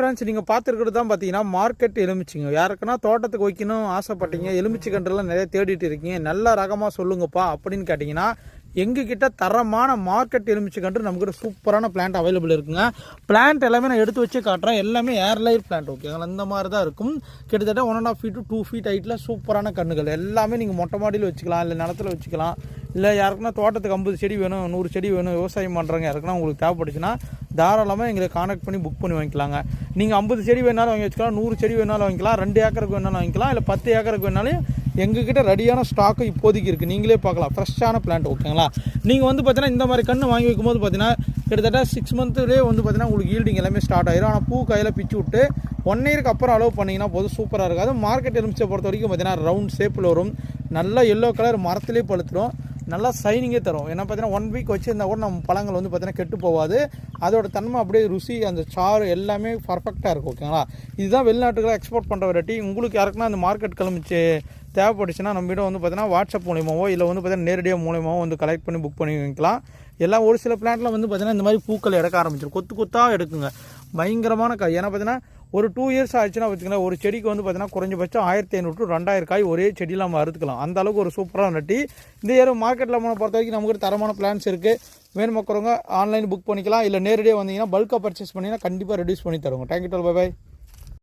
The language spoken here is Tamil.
ஃப்ரெண்ட்ஸ் நீங்கள் பார்த்துருக்கிறது தான் பார்த்தீங்கன்னா மார்க்கெட் எலுமிச்சிங்க. யாருக்குன்னா தோட்டத்துக்கு வைக்கணும் ஆசைப்பட்டீங்க எலுமிச்சி கன்றுலாம் நிறைய தேடிட்டு இருக்கீங்க நல்ல ரகமாக சொல்லுங்கப்பா அப்படின்னு கேட்டிங்கன்னா எங்ககிட்ட தரமான மார்க்கெட் எலுமிச்சிக்கன்று நம்மக்கிட்ட சூப்பரான பிளான்ட் அவைலபிள் இருக்குங்க. பிளான்ட் எல்லாமே நான் எடுத்து வச்சு காட்டுறேன். எல்லாமே ஏர்லைன் பிளான்ட் ஓகேங்களா இந்த மாதிரி தான் இருக்கும். கிட்டத்தட்ட one and half feet two feet ஹைட்டில் சூப்பரான கன்றுகள் எல்லாமே நீங்கள் மொட்டை மாடியில் வச்சுக்கலாம் இல்லை நிலத்துல வச்சுக்கலாம் இல்லை யாருக்குன்னா தோட்டத்துக்கு ஐம்பது செடி வேணும் நூறு செடி வேணும் விவசாயம் பண்ணுறவங்க யாருக்குன்னா உங்களுக்கு தேவைப்பட்டுச்சுன்னா தாராளமாக எங்களை கான்டாக்ட் பண்ணி புக் பண்ணி வாங்கிக்கலாங்க. நீங்கள் ஐம்பது செடி வேணாலும் வாங்கி வச்சுக்கலாம் நூறு செடி வேணாலும் வாங்கிக்கலாம் ரெண்டு ஏக்கருக்கு வேணாலும் வாங்கிக்கலாம் இல்லை பத்து ஏக்கருக்கு வேணாலும் எங்ககிட்ட ரெடியான ஸ்டாக்கு இப்போதைக்கு இருக்குது நீங்களே பார்க்கலாம். ஃப்ரெஷ்ஷான பிளான்ட் ஓகேங்களா நீங்கள் வந்து பார்த்தீங்கன்னா இந்த மாதிரி கன்று வாங்கி வைக்கும்போது பார்த்தீங்கன்னா கிட்டத்தட்ட சிக்ஸ் மந்த்துலேயே வந்து பார்த்தீங்கன்னா உங்களுக்கு ஈல்டிங் எல்லாமே ஸ்டார்ட் ஆயிரும். ஆனால் பூ கையில் பிச்சு விட்டு ஒன் இயருக்கு அப்புறம் அலோவ் பண்ணிங்கன்னா போதும். சூப்பராக இருக்கும். மார்க்கெட் எலுமிச்சை பொறுத்த வரைக்கும் பார்த்தீங்கன்னா ரவுண்ட் ஷேப்பில் வரும். நல்லா எல்லோ கலர் மரத்துலேயே பழுத்துடும். நல்லா சைனிங்கே தரும். ஏன்னா பார்த்தீங்கன்னா ஒன் வீக் வச்சுருந்தா கூட நம்ம பழங்கள் வந்து பார்த்தீங்கன்னா கெட்டு போகாது அதோட தன்மை அப்படியே ருசி அந்த சாறு எல்லாமே பர்ஃபெக்டாக இருக்கும் ஓகேங்களா இதுதான் வெளிநாட்டுக்கெல்லாம் எக்ஸ்போர்ட் பண்ணுற வெரைட்டி உங்களுக்கு யாருக்குன்னா அந்த மார்க்கெட் கிளம்பிச்சு தேவைப்பட்டுச்சுன்னா நம்மகிட்ட வந்து பார்த்தீங்கன்னா வாட்ஸ்அப் மூலியமாவோ இல்லை வந்து பார்த்தீங்கன்னா நேரடியாக மூலியமாவோ வந்து கலெக்ட் பண்ணி புக் பண்ணி வைக்கலாம். எல்லாம் ஒரு சில பிளான்ட்டில் வந்து பார்த்தீங்கன்னா இந்த மாதிரி பூக்கள் எடுக்க ஆரம்பிச்சிடும் கொத்து கொத்தாக எடுக்குங்க. பயங்கரமான காய். ஏன்னா பார்த்தீங்கன்னா ஒரு டூ இயர்ஸ் ஆச்சுன்னா வச்சுக்கலாம் ஒரு செடிக்கு வந்து பார்த்தீங்கன்னா குறைஞ்சபட்சம் ஆயிரத்தி ஐநூறு டு ரெண்டாயிரம் காய் ஒரே செடியில் நம்ம அறுத்துக்கலாம். அந்த அளவுக்கு ஒரு சூப்பராக நட்டி இந்த இயர் மார்க்கெட்டில் நம்ம பொறுத்த வரைக்கும் நமக்கு தரமான பிளான்ஸ் இருக்குது வேணுமக்கிறவங்க ஆன்லைன் புக் பண்ணிக்கலாம். இல்லை நேரடியாக வந்தீங்கன்னா பல்காக பர்ச்சேஸ் பண்ணிங்கன்னா கண்டிப்பாக ரெடியூஸ் பண்ணி தருவோம். Thank you twelve by